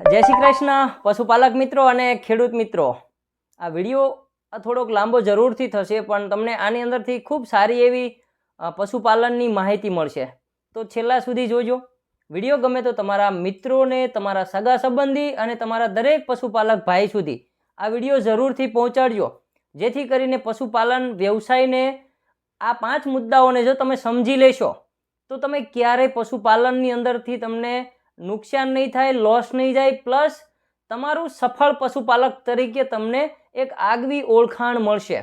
જય શ્રી કૃષ્ણ, પશુપાલક મિત્રો અને ખેડૂત મિત્રો. આ વીડિયો થોડોક લાંબો જરૂરથી થશે, પણ તમને આની અંદરથી ખૂબ સારી એવી પશુપાલનની માહિતી મળશે. તો છેલ્લા સુધી જોજો. વીડિયો ગમે તો તમારા મિત્રોને, તમારા સગા સંબંધી અને તમારા દરેક પશુપાલક ભાઈ સુધી આ વીડિયો જરૂરથી પહોંચાડજો. જેથી કરીને પશુપાલન વ્યવસાયને આ પાંચ મુદ્દાઓને જો તમે સમજી લેશો, તો તમે ક્યારેય પશુપાલનની અંદરથી તમને નુકસાન નહીં થાય, લોસ નહીં જાય, પ્લસ તમારું સફળ પશુપાલક તરીકે તમને એક આગવી ઓળખાણ મળશે.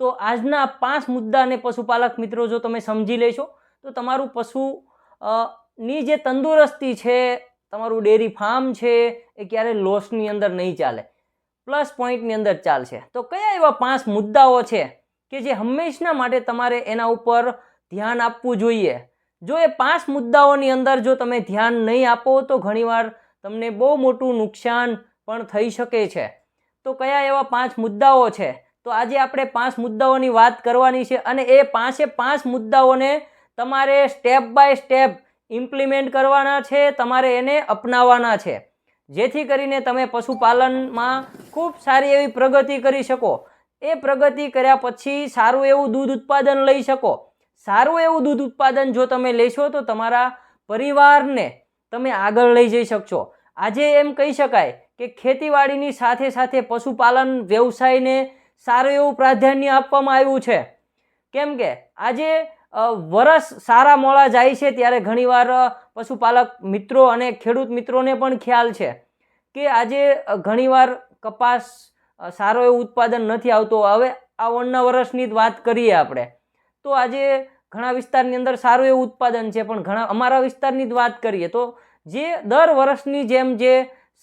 તો આજના પાંચ મુદ્દાને પશુપાલક મિત્રો જો તમે સમજી લેશો, તો તમારું પશુ ની જે તંદુરસ્તી છે, તમારું ડેરી ફાર્મ છે, એ ક્યારે લોસની અંદર નહીં ચાલે. પ્લસ પોઈન્ટની અંદર ચાલશે. તો કયા એવા પાંચ મુદ્દાઓ છે કે જે હંમેશના માટે તમારે એના ઉપર ધ્યાન આપવું જોઈએ? જો એ પાંચ મુદ્દાઓની અંદર જો તમે ધ્યાન નહીં આપો, તો ઘણીવાર તમને બહુ મોટું નુકસાન પણ થઈ શકે છે. તો કયા એવા પાંચ મુદ્દાઓ છે? તો આજે આપણે પાંચ મુદ્દાઓની વાત કરવાની છે અને એ પાંચે પાંચ મુદ્દાઓને તમારે સ્ટેપ બાય સ્ટેપ ઇમ્પ્લિમેન્ટ કરવાના છે, તમારે એને અપનાવવાના છે. જેથી કરીને તમે પશુપાલનમાં ખૂબ સારી એવી પ્રગતિ કરી શકો. એ પ્રગતિ કર્યા પછી સારું એવું દૂધ ઉત્પાદન લઈ શકો. સારું એવું દૂધ ઉત્પાદન જો તમે લેશો તો તમારા પરિવારને તમે આગળ લઈ જઈ શકશો. આજે એમ કહી શકાય કે ખેતીવાડીની સાથે સાથે પશુપાલન વ્યવસાયને સારું એવું પ્રાધાન્ય આપવામાં આવ્યું છે. કેમ કે આજે વરસ સારા મોડા જાય છે ત્યારે ઘણીવાર પશુપાલક મિત્રો અને ખેડૂત મિત્રોને પણ ખ્યાલ છે કે આજે ઘણીવાર કપાસ સારો એવું ઉત્પાદન નથી આવતો. હવે આ ઓણના વર્ષની જ વાત કરીએ આપણે. તો આજે ઘણા વિસ્તારની અંદર સારું એવું ઉત્પાદન છે, પણ ઘણા અમારા વિસ્તારની જ વાત કરીએ તો જે દર વર્ષની જેમ જે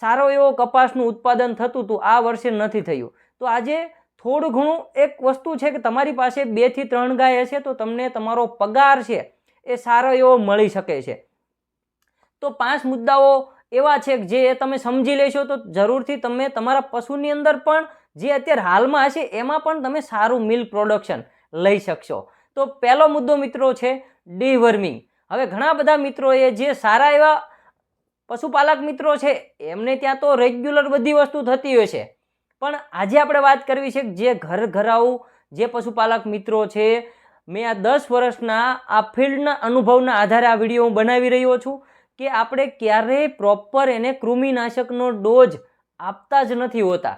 સારો એવો કપાસનું ઉત્પાદન થતું હતું, આ વર્ષે નથી થયું. તો આજે થોડું ઘણું એક વસ્તુ છે કે તમારી પાસે બેથી ત્રણ ગાય હશે, તો તમને તમારો પગાર છે એ સારો એવો મળી શકે છે. તો પાંચ મુદ્દાઓ એવા છે કે જે તમે સમજી લેશો તો જરૂરથી તમે તમારા પશુની અંદર પણ જે અત્યારે હાલમાં હશે, એમાં પણ તમે સારું મિલ્ક પ્રોડક્શન લઈ શકશો. તો પહેલો મુદ્દો મિત્રો છે ડીવર્મિંગ. હવે ઘણા બધા મિત્રોએ જે સારા એવા પશુપાલક મિત્રો છે, એમને ત્યાં તો રેગ્યુલર બધી વસ્તુ થતી હોય છે. પણ આજે આપણે વાત કરવી છે જે ઘર ઘરાઉ જે પશુપાલક મિત્રો છે, મેં આ દસ વર્ષના આ ફિલ્ડના અનુભવના આધારે આ વીડિયો હું બનાવી રહ્યો છું કે આપણે ક્યારેય પ્રોપર એને કૃમિનાશકનો ડોઝ આપતા જ નથી હોતા.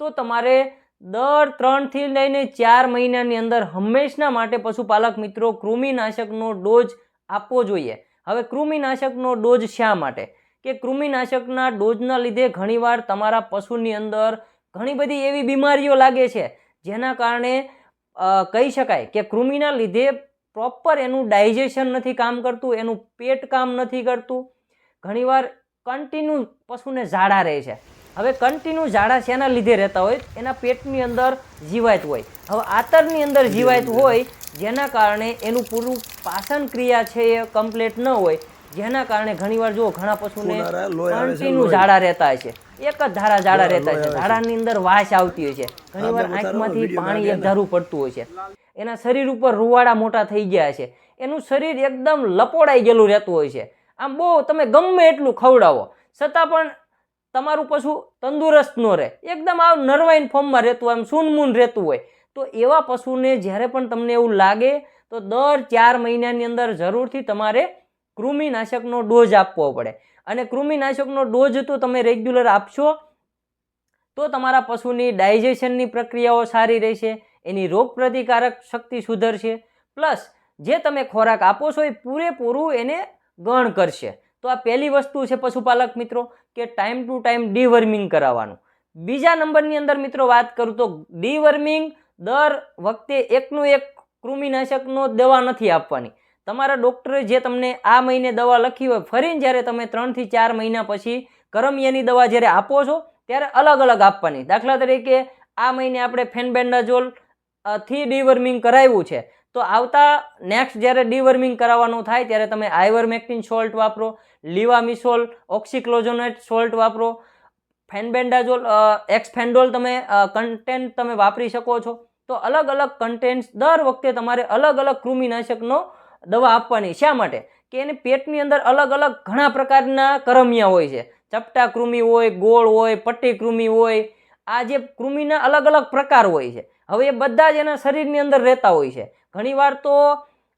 તો તમારે દર ત્રણથી લઈને ચાર મહિનાની અંદર હંમેશના માટે પશુપાલક મિત્રો કૃમિનાશકનો ડોઝ આપવો જોઈએ. હવે કૃમિનાશકનો ડોઝ શા માટે? કે કૃમિનાશકના ડોઝના લીધે ઘણીવાર તમારા પશુની અંદર ઘણી બધી એવી બીમારીઓ લાગે છે, જેના કારણે કહી શકાય કે કૃમિના લીધે પ્રોપર એનું ડાયજેશન નથી કામ કરતું, એનું પેટ કામ નથી કરતું. ઘણીવાર કન્ટિન્યુ પશુને ઝાડા રહે છે. હવે કન્ટિન્યુ ઝાડા શેના લીધે રહેતા હોય? એના પેટની અંદર જીવાત હોય. હવે આતરની અંદર જીવાત હોય જેના કારણે એનું પૂરું પાચન ક્રિયા છે એ કમ્પ્લીટ ન હોય જેના કારણે ઘણીવાર જો ઘણા પશુને કન્ટિન્યુ ઝાડા રહેતા હોય છે. એક જ ધારા ઝાડા રહેતા હોય છે. ઝાડાની અંદર વાસ આવતી હોય છે. ઘણીવાર આંખમાંથી પાણી એક. ધારું પડતું હોય છે. એના શરીર ઉપર રૂવાડા મોટા થઈ ગયા છે. એનું શરીર એકદમ લપોડાઈ ગયેલું રહેતું હોય છે. આમ બહુ તમે ગમે એટલું ખવડાવો. છતાં પણ તમારું પશુ તંદુરસ્ત ન રહે. એકદમ આ નર્વાઇન ફોર્મમાં રહેતું હોય એમ સૂનમૂન રહેતું હોય. તો એવા પશુને જ્યારે પણ તમને એવું લાગે, તો દર ચાર મહિનાની અંદર જરૂરથી તમારે કૃમિનાશકનો ડોઝ આપવો પડે. અને કૃમિનાશકનો ડોઝ તો તમે રેગ્યુલર આપશો, તો તમારા પશુની ડાયજેશનની પ્રક્રિયાઓ સારી રહેશે, એની રોગ પ્રતિકારક શક્તિ સુધરશે. પ્લસ, જે તમે ખોરાક આપો છો એ પૂરેપૂરું એને ગણ કરશે. તો આ પહેલી વસ્તુ છે પશુપાલક મિત્રો, કે ટાઈમ ટુ ટાઈમ ડીવર્મિંગ કરાવવાનું. બીજા નંબરની અંદર મિત્રો વાત કરું તો ડીવર્મિંગ દર વખતે એકનું એક કૃમિનાશકનો દવા નથી આપવાની. તમારા ડૉક્ટરે જે તમને આ મહિને દવા લખી હોય, ફરીને જ્યારે તમે ત્રણથી ચાર મહિના પછી કરમિયાની દવા જ્યારે આપો છો, ત્યારે અલગ અલગ આપવાની. દાખલા તરીકે આ મહિને આપણે ફેનબેન્ડાઝોલથી ડીવર્મિંગ કરાવ્યું છે. તો આવતા નેક્સ્ટ જ્યારે ડીવર્મિંગ કરાવવાનું થાય, ત્યારે તમે આઈવરમેક્ટિન સોલ્ટ વાપરો લીવામિસોલ ઓક્સિક્લોઝોનેટ સોલ્ટ વાપરો ફેનબેન્ડાઝોલ એક્સફેન્ડોલ તમે કન્ટેન્ટ તમે વાપરી શકો છો. તો અલગ અલગ કન્ટેન્ટ્સ દર વખતે તમારે અલગ અલગ કૃમિનાશકનો દવા આપવાની. શા માટે? કે એને પેટની અંદર અલગ અલગ ઘણા પ્રકારના કરમિયા હોય છે. ચપટા કૃમિ હોય, ગોળ હોય, પટ્ટી કૃમિ હોય, આ જે કૃમિના અલગ અલગ પ્રકાર હોય છે. હવે એ બધા જ એના શરીરની અંદર રહેતા હોય છે. ઘણીવાર તો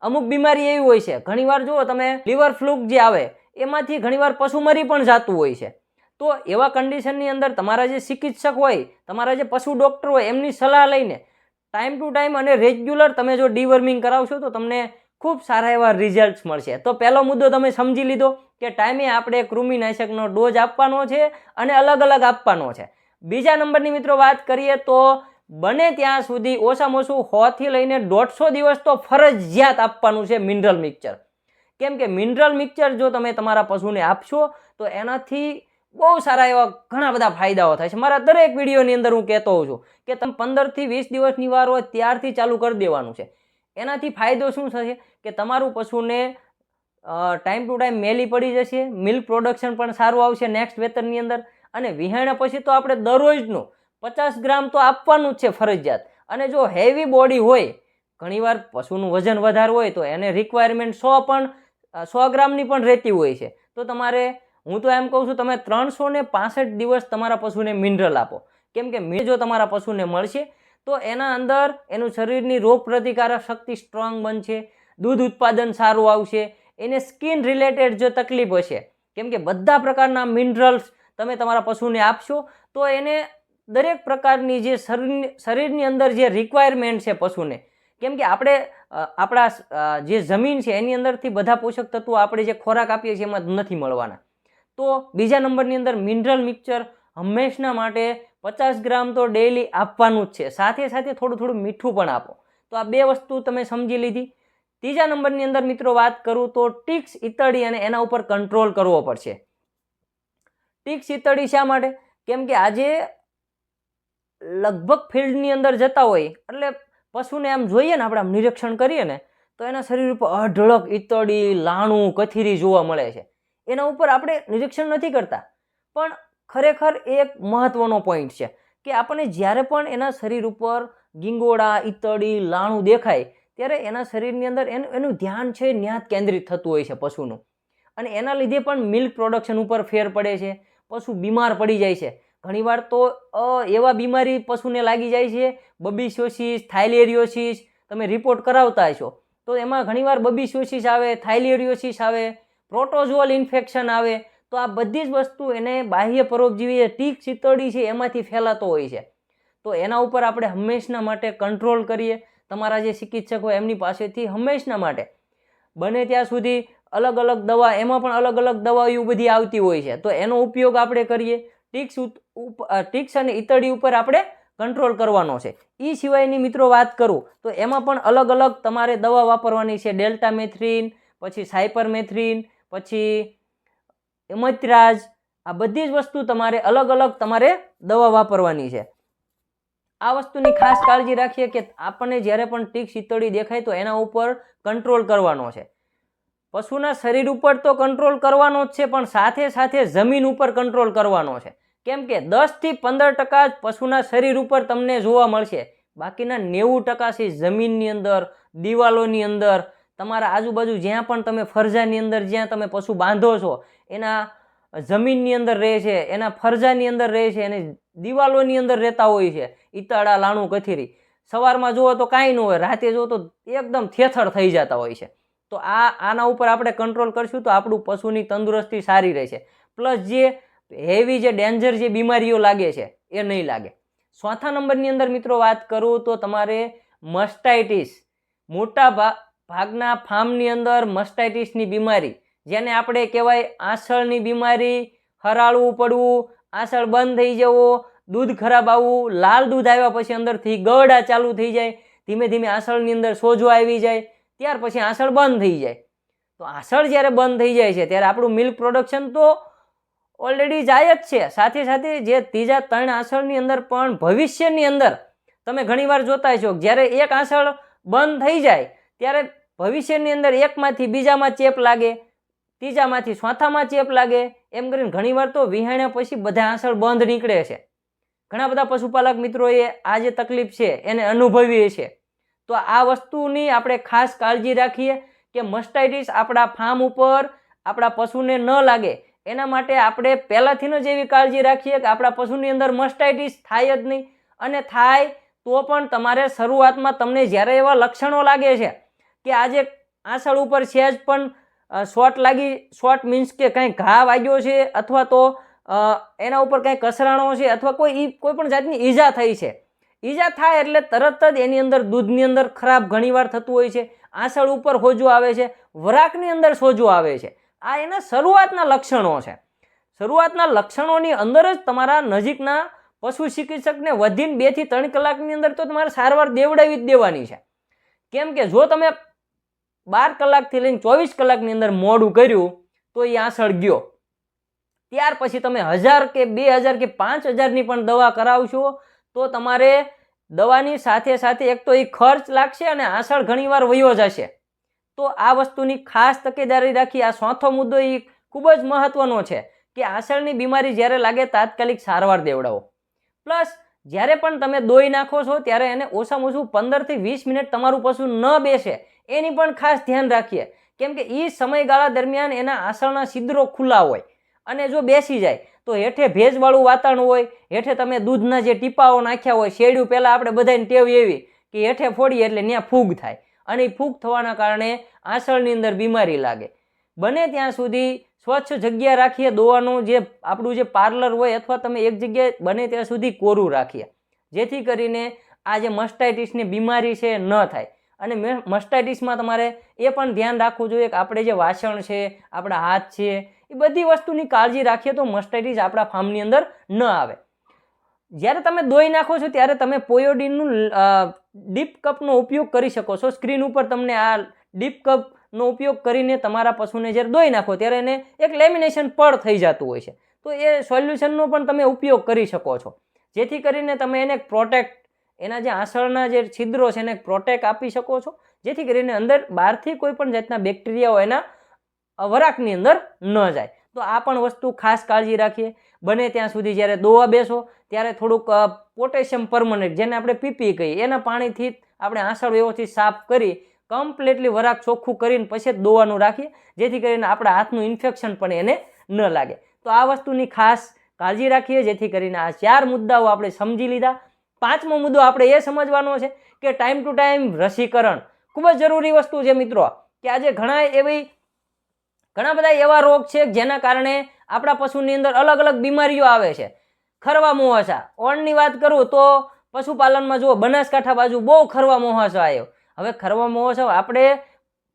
અમુક બીમારી એવી હોય છે. ઘણીવાર જુઓ તમે, લીવર ફ્લૂક જે આવે, એમાંથી ઘણીવાર પશુ મરી પણ જતું હોય છે. તો એવા કન્ડિશનની અંદર તમારા જે ચિકિત્સક હોય, તમારા જે પશુ ડૉક્ટર હોય, એમની સલાહ લઈને ટાઈમ ટુ ટાઈમ અને રેગ્યુલર તમે જો ડીવર્મિંગ કરાવશો તો તમને ખૂબ સારા એવા રિઝલ્ટ્સ મળશે. તો પહેલો મુદ્દો તમે સમજી લીધો કે ટાઈમે આપણે કૃમિનાશકનો ડોઝ આપવાનો છે અને અલગ અલગ આપવાનો છે. બીજા નંબરની મિત્રો વાત કરીએ તો બને ત્યાં સુધી ઓછામાં ઓછું સોથી લઈને દોઢસો દિવસ તો ફરજિયાત આપવાનું છે મિનરલ મિક્સચર કેમ કે મિનરલ મિક્સચર જો તમે તમારા પશુને આપશો, તો એનાથી બહુ સારા એવા ઘણા બધા ફાયદાઓ થાય છે. મારા દરેક વિડીયોની અંદર હું કહેતો હોઉં છું કે તમે પંદરથી વીસ દિવસની વાર હોય ત્યારથી ચાલુ કરી દેવાનું છે. એનાથી ફાયદો શું થશે? કે તમારું પશુને ટાઈમ ટુ ટાઈમ મેલી પડી જશે મિલ્ક પ્રોડક્શન પણ સારું આવશે નેક્સ્ટ વેતનની અંદર અને વિહાણા પછી તો આપણે દરરોજનું પચાસ ગ્રામ તો આપવાનું જ છે ફરજિયાત. અને જો હેવી બોડી હોય, ઘણીવાર પશુનું વજન વધારે હોય તો એને રિક્વાયરમેન્ટ સો પણ સો ગ્રામની પણ રહેતી હોય છે. તો તમારે, હું તો એમ કહું છું, તમે ત્રણસો ને પાસઠ દિવસ તમારા પશુને મિનરલ આપો. કેમ કે મિ- જો તમારા પશુને મળશે, તો એના અંદર એનું શરીરની રોગ પ્રતિકારક શક્તિ સ્ટ્રોંગ બનશે, દૂધ ઉત્પાદન સારું આવશે, એને સ્કિન રિલેટેડ જો તકલીફ હશે, કેમ કે બધા પ્રકારના મિનરલ્સ તમે તમારા પશુને આપશો, તો એને દરેક પ્રકારની જે શરીરની શરીરની અંદર જે રિક્વાયરમેન્ટ છે પશુને, કેમ કે આપણે આપણા જે જમીન છે એની અંદરથી બધા પોષક તત્વો આપણે જે ખોરાક આપીએ છીએ એમાં નથી મળવાના. તો બીજા નંબરની અંદર મિનરલ મિક્સચર હંમેશના માટે પચાસ ગ્રામ તો ડેઈલી આપવાનું જ છે. સાથે સાથે થોડું થોડું મીઠું પણ આપો. તો આ બે વસ્તુ તમે સમજી લીધી. ત્રીજા નંબરની અંદર મિત્રો વાત કરું તો ટીક્સ ઇતળી અને એના ઉપર કંટ્રોલ કરવો પડશે. ટીક્સ ઇતળી શા માટે? કેમ કે આજે લગભગ ફિલ્ડની અંદર જતા હોય, એટલે પશુને આમ જોઈએ ને, આપણે આમ નિરીક્ષણ કરીએ ને, તો એના શરીર ઉપર અઢળક, ઈતળી, લાણું, કથીરી જોવા મળે છે. એના ઉપર આપણે નિરીક્ષણ નથી કરતા. પણ ખરેખર એક મહત્ત્વનો પોઈન્ટ છે કે આપણને જ્યારે પણ એના શરીર ઉપર ગીંગોળા, ઈતળી, લાણું દેખાય, ત્યારે એના શરીરની અંદર એનું એનું ધ્યાન છે ન્યાત કેન્દ્રિત થતું હોય છે પશુનું. અને એના લીધે પણ મિલ્ક પ્રોડક્શન ઉપર ફેર પડે છે, પશુ બીમાર પડી જાય છે. ઘણીવાર તો એવા બીમારી પશુને લાગી જાય છે, બબીસોસિસ, થાઇલેરિયોસિસ, તમે રિપોર્ટ કરાવતા હશો. તો એમાં ઘણીવાર બબીસોસિસ આવે, થાઇલેરિયોસિસ આવે પ્રોટોઝોઅલ ઇન્ફેક્શન આવે, તો આ બધી જ વસ્તુ એને બાહ્ય પરોપજીવી જે ટીક ચિતળી છે એમાંથી ફેલાતો હોય છે. તો એના ઉપર આપણે હંમેશના માટે કંટ્રોલ કરીએ. તમારા જે ચિકિત્સક હોય એમની પાસેથી હંમેશના માટે. બને ત્યાં સુધી અલગ અલગ દવા, એમાં પણ અલગ અલગ દવાઓ બધી આવતી હોય છે. તો એનો ઉપયોગ આપણે કરીએ. ટીક્સ ટીક્સ અને ઈતળી ઉપર આપણે કંટ્રોલ કરવાનો છે. એ સિવાયની મિત્રો વાત કરું, તો એમાં પણ અલગ અલગ તમારે દવા વાપરવાની છે. ડેલ્ટા મેથ્રીન પછી સાયપર મેથ્રીન પછી એમત્રાજ આ બધી જ વસ્તુ તમારે અલગ અલગ તમારે દવા વાપરવાની છે. આ વસ્તુની ખાસ કાળજી રાખીએ કે આપણને જ્યારે પણ ટીક શીતળી દેખાય તો એના ઉપર કંટ્રોલ કરવાનો છે. પશુના શરીર ઉપર તો કંટ્રોલ કરવાનો જ છે, પણ સાથે સાથે જમીન ઉપર કંટ્રોલ કરવાનો છે. કેમ કે દસથી પંદર ટકા જ પશુના શરીર ઉપર તમને જોવા મળશે. બાકીના નેવું ટકા છે જમીનની અંદર, દિવાલોની અંદર, તમારા આજુબાજુ જ્યાં પણ તમે ફરજાની અંદર જ્યાં તમે પશુ બાંધો છો, એના જમીનની અંદર રહે છે, એના ફરજાની અંદર રહે છે અને દિવાલોની અંદર રહેતા હોય છે ઈતાળા લાણું, કથીરી. સવારમાં જુઓ તો કાંઈ ન હોય, રાતે જુઓ તો એકદમ થેથડ થઈ જતા હોય છે. તો આ, આના ઉપર આપણે કંટ્રોલ કરશું તો આપણું પશુની તંદુરસ્તી સારી રહેશે. પ્લસ જે હેવી જે ડેન્જર જે બીમારીઓ લાગે છે, એ નહીં લાગે. ચોથા નંબરની અંદર મિત્રો વાત કરું તો તમારે મસ્ટાઇટિસ મોટા ભાગના ફાર્મની અંદર મસ્ટાઇટિસની બીમારી, જેને આપણે કહેવાય આંસળની બીમારી હરાળવું પડવું, આસળ બંધ થઈ જવો, દૂધ ખરાબ આવવું, લાલ દૂધ આવ્યા પછી અંદરથી ગળા ચાલુ થઈ જાય, ધીમે ધીમે આસળની અંદર સોજો આવી જાય, ત્યાર પછી આસળ બંધ થઈ જાય. તો આસળ જ્યારે બંધ થઈ જાય છે, ત્યારે આપણું મિલ્ક પ્રોડક્શન તો ઓલરેડી જાય જ છે. સાથે સાથે જે ત્રીજા ત્રણ આસળની અંદર પણ ભવિષ્યની અંદર તમે ઘણીવાર જોતા છો જ્યારે એક આસળ બંધ થઈ જાય, ત્યારે ભવિષ્યની અંદર એકમાંથી બીજામાં ચેપ લાગે, ત્રીજામાંથી ચોથામાં ચેપ લાગે, એમ કરીને ઘણીવાર તો વિહાણ્યા પછી બધા આસળ બંધ નીકળે છે. ઘણા બધા પશુપાલક મિત્રોએ આ જે તકલીફ છે એને અનુભવીએ છે. તો આ વસ્તુની આપણે ખાસ કાળજી રાખીએ કે મસ્ટાઇટિસ આપણા ફાર્મ ઉપર આપણા પશુને ન લાગે એના માટે આપણે પહેલાંથીનો જ એવી કાળજી રાખીએ કે આપણા પશુની અંદર મસ્ટાઇટિસ થાય જ નહીં. અને થાય તો પણ તમારે શરૂઆતમાં તમને જ્યારે એવા લક્ષણો લાગે છે કે આજે આંસળ ઉપર સહેજ પણ શોટ લાગી, શોટ મીન્સ કે કંઈ ઘા વાગ્યો છે અથવા તો એના ઉપર કંઈ કસરાણો છે અથવા કોઈ કોઈ પણ જાતની ઈજા થઈ છે. ઈજા થાય એટલે તરત જ એની અંદર દૂધની અંદર ખરાબ ઘણીવાર થતું હોય છે. આંસળ ઉપર સોજો આવે છે. વરાકની અંદર સોજો આવે છે. આ એના શરૂઆતના લક્ષણો છે. શરૂઆતના લક્ષણોની અંદર જ તમારા નજીકના પશુ ચિકિત્સકને વધીને બેથી ત્રણ કલાકની અંદર તો તમારે સારવાર દેવડાવી જ દેવાની છે. કેમ કે જો તમે બાર કલાકથી લઈને ચોવીસ કલાકની અંદર મોડું કર્યું, તો એ આસળ ગયો. ત્યાર પછી તમે હજાર કે બે હજાર કે પાંચ હજારની પણ દવા કરાવશો, તો તમારે દવાની સાથે સાથે એક તો એ ખર્ચ લાગશે અને આસળ ઘણીવાર વયો જશે. તો આ વસ્તુની ખાસ તકેદારી રાખી આ ચોથો મુદ્દો એ ખૂબ જ મહત્વનો છે કે આસળની બીમારી જ્યારે લાગે તાત્કાલિક સારવાર દેવડાવો. પ્લસ, જ્યારે પણ તમે દોઈ નાખો છો, ત્યારે એને ઓછામાં ઓછું પંદરથી વીસ મિનિટ તમારું પશુ ન બેસે, એની પણ ખાસ ધ્યાન રાખીએ. કેમ કે એ સમયગાળા દરમિયાન એના આસળના છિદ્રો ખુલ્લા હોય અને જો બેસી જાય, તો હેઠે ભેજવાળું વાતાવરણ હોય, હેઠે તમે દૂધના જે ટીપાઓ નાખ્યા હોય શેડ્યું પહેલાં આપણે બધાને ટેવ એવી કે હેઠે ફોડીએ એટલે ત્યાં ફૂગ થાય. અને એ ફૂગ થવાના કારણે આંસળની અંદર બીમારી લાગે. બને ત્યાં સુધી સ્વચ્છ જગ્યા રાખીએ. દોવાનું જે આપણું જે પાર્લર હોય અથવા તમે એક જગ્યાએ બને ત્યાં સુધી કોરું રાખીએ. જેથી કરીને આ જે મસ્ટાઇટિસની બીમારી છે ન થાય. અને મસ્ટાઇટિસમાં તમારે એ પણ ધ્યાન રાખવું જોઈએ કે આપણે જે વાસણ છે, આપણા હાથ છે, એ બધી વસ્તુની કાળજી રાખીએ તો મસ્ટાઇટિસ આપણા ફાર્મની અંદર ન આવે. જ્યારે તમે દોઈ નાખો છો, ત્યારે તમે પોયોડીનનું ડીપ કપનો ઉપયોગ કરી શકો છો. સ્ક્રીન ઉપર તમને આ ડીપ કપનો ઉપયોગ કરીને તમારા પશુને જ્યારે દોઈ નાખો, ત્યારે એને એક લેમિનેશન પડ થઈ જતું હોય છે. તો એ સોલ્યુશનનો પણ તમે ઉપયોગ કરી શકો છો. જેથી કરીને તમે એને પ્રોટેક્ટ, એના જે આંસળના જે છિદ્રો છે એને પ્રોટેક્ટ આપી શકો છો. જેથી કરીને અંદર બહારથી કોઈ પણ જાતના બેક્ટેરિયાઓ એના વરાકની અંદર ન જાય. તો આ પણ વસ્તુ ખાસ કાળજી રાખીએ. બને ત્યાં સુધી જ્યારે દોવા બેસો, ત્યારે થોડુંક પોટેશિયમ પરમનન્ટ, જેને આપણે પીપી કહીએ, એના પાણીથી આપણે આંસળ વ્યવસ્થિત સાફ કરી, કમ્પ્લીટલી વરાક ચોખ્ખું કરીને પછી દોવાનું રાખીએ, જેથી કરીને આપણા હાથનું ઇન્ફેક્શન પણ એને ન લાગે. તો આ વસ્તુની ખાસ કાળજી રાખીએ, જેથી કરીને આ ચાર મુદ્દાઓ આપણે સમજી લીધા. પાંચમો મુદ્દો આપણે એ સમજવાનો છે કે ટાઈમ ટુ ટાઈમ રસીકરણ ખૂબ જ જરૂરી વસ્તુ છે મિત્રો, કે આજે ઘણા એવી ઘણા બધા એવા રોગ છે જેના કારણે આપણા પશુની અંદર અલગ અલગ બીમારીઓ આવે છે. ખરવા મોહસા. ઓણની વાત કરું તો પશુપાલનમાં જુઓ, બનાસકાંઠા બાજુ બહુ ખરવા મોહસો આવ્યો હવે ખરવા મોહસો આપણે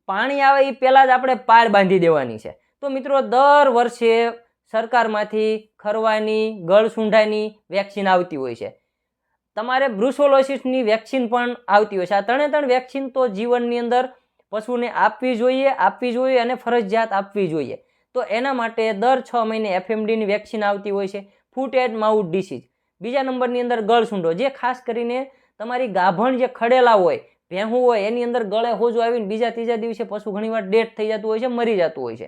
પાણી આવે એ પહેલાં જ આપણે પાર બાંધી દેવાની છે. તો મિત્રો, દર વર્ષે સરકારમાંથી ખરવાની, ગળ સૂંઢાની વેક્સિન આવતી હોય છે. તમારે બ્રુસોલોસિસની વેક્સિન પણ આવતી હોય છે. આ ત્રણે ત્રણ વેક્સિન તો જીવનની અંદર પશુને આપવી જોઈએ આપવી જોઈએ અને ફરજિયાત આપવી જોઈએ. તો એના માટે દર છ મહિને એફએમડીની વેક્સિન આવતી હોય છે, ફૂટ એન્ડ માઉથ ડિસીઝ. બીજા નંબરની અંદર ગળસૂંઢો જે ખાસ કરીને તમારી ગાભણ જે ખડેલા હોય, ભેહું હોય, એની અંદર ગળે હોજો આવીને બીજા ત્રીજા દિવસે પશુ ઘણીવાર ડેટ થઈ જતું હોય છે, મરી જતું હોય છે.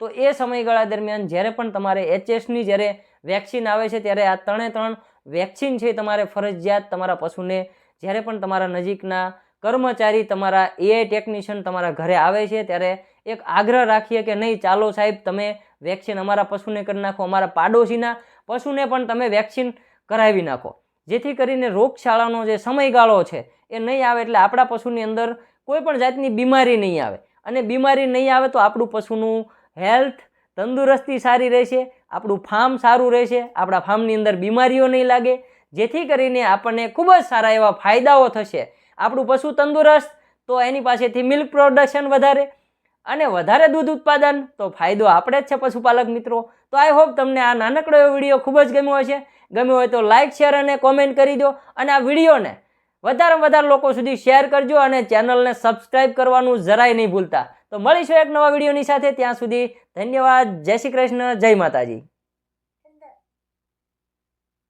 તો એ સમયગાળા દરમિયાન જ્યારે પણ તમારે એચએસની જ્યારે વેક્સિન આવે છે, ત્યારે આ ત્રણે ત્રણ વેક્સિન છે તમારે ફરજિયાત તમારા પશુને, જ્યારે પણ તમારા નજીકના કર્મચારી તમારા એઆઈ ટેકનિશિયન તમારા ઘરે આવે છે, ત્યારે એક આગ્રહ રાખીએ કે નહીં, ચાલો સાહેબ, તમે વેક્સિન અમારા પશુને કરી નાખો, અમારા પાડોશીના પશુને પણ તમે વેક્સિન કરાવી નાખો. જેથી કરીને રોગશાળાનો જે સમયગાળો છે એ નહીં આવે એટલે આપણા પશુની અંદર કોઈ પણ જાતની બીમારી નહીં આવે. અને બીમારી નહીં આવે તો આપણું પશુનું હેલ્થ તંદુરસ્તી સારી રહેશે, આપણું ફાર્મ સારું રહેશે, આપણા ફાર્મની અંદર બીમારીઓ નહીં લાગે. જેથી કરીને આપણને ખૂબ જ સારા એવા ફાયદાઓ થશે. આપણું પશુ તંદુરસ્ત, તો એની પાસેથી મિલ્ક પ્રોડક્શન વધારે અને વધારે દૂધ ઉત્પાદન, તો ફાયદો આપણે જ છે પશુપાલક મિત્રો. તો આઈ હોપ તમને આ નાનકડો એવો વીડિયો ખૂબ જ ગમ્યો હશે. ગમ્યો હોય તો લાઇક શેર અને કોમેન્ટ કરી દો અને આ વિડીયોને વધારે વધારે લોકો સુધી શેર કરજો અને ચેનલને સબસ્ક્રાઈબ કરવાનું જરાય નહીં ભૂલતા. તો મળીશું એક નવા વિડીયોની સાથે. ત્યાં સુધી ધન્યવાદ. જય શ્રી કૃષ્ણ. જય માતાજી.